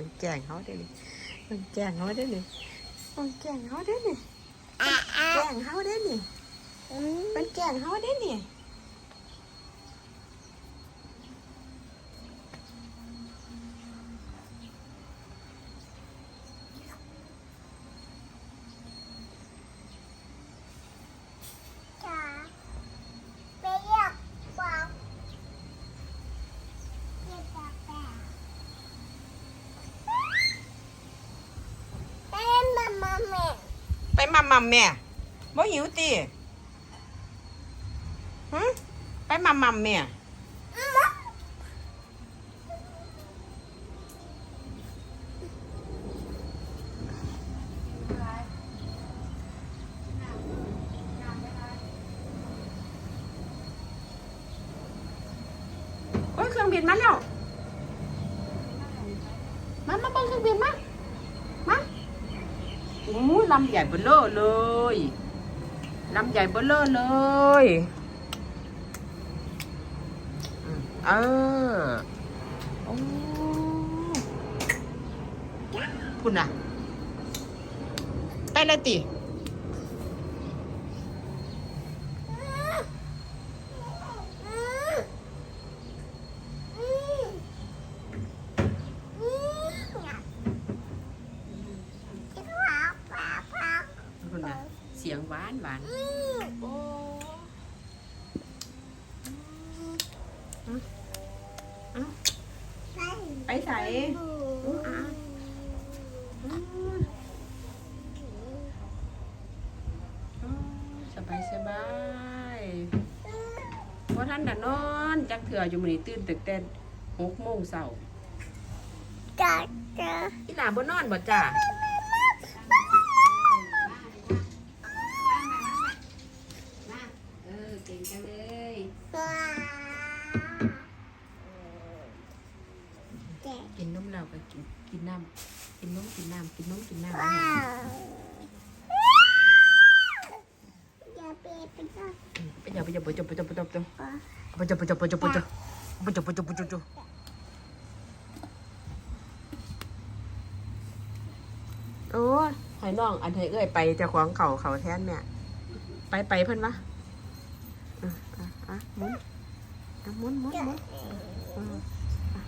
คนแกล้งเขาได้เลยคนแกล้งเขาได้เลยคนแกล้งเขาได้เลยแกล้งเขาได้เลยเป็นแกล้งเขาได้เลย จ๋าไปเรียกฟองเรียกกาแฟเป็นมามาแม่ ไป มัมมัมแม่บ่หิวตีฮะไปมัมมัมแม่โอ้ยเครื่องบินมาแล้วมามาเบิ่งเครื่องบินมามาโอ้ย ลำใหญ่เบลเลอร์เลยลำใหญ่เบลเลอร์เลยเออโอ้คุณนะไปเลยติ คุณน่ะ เสียงหวานหวานโอ้ไปใส่อู้อะอืมอืมสบายสบายเพราะท่านน่ะนอนจักเถื่ออยู่มื้อนี้ตื่นตึกแต่หกโมงเช้าจ้าจ้าอีหลาบ่นอนบ่จ้า ก่งจังเลยกินนมแล้วก็กินกินน้ำกินนมกินน้ำกินนมกินน้ำว้าวอย่าเปลี่ยนไปจ้าไปจับไปจับไปจับไปจับไปจับไปจับว้าไปจับไปจับไปจับไปจับไปจับไปจับไปจับจับโอ้ยให้น้องอันให้เอ้ยไปเจะขวางเขาเขาแทนแม่ไปไปเพิ่นวะอะอะ อะหมุนอะหมุนหมุนหมุนอ่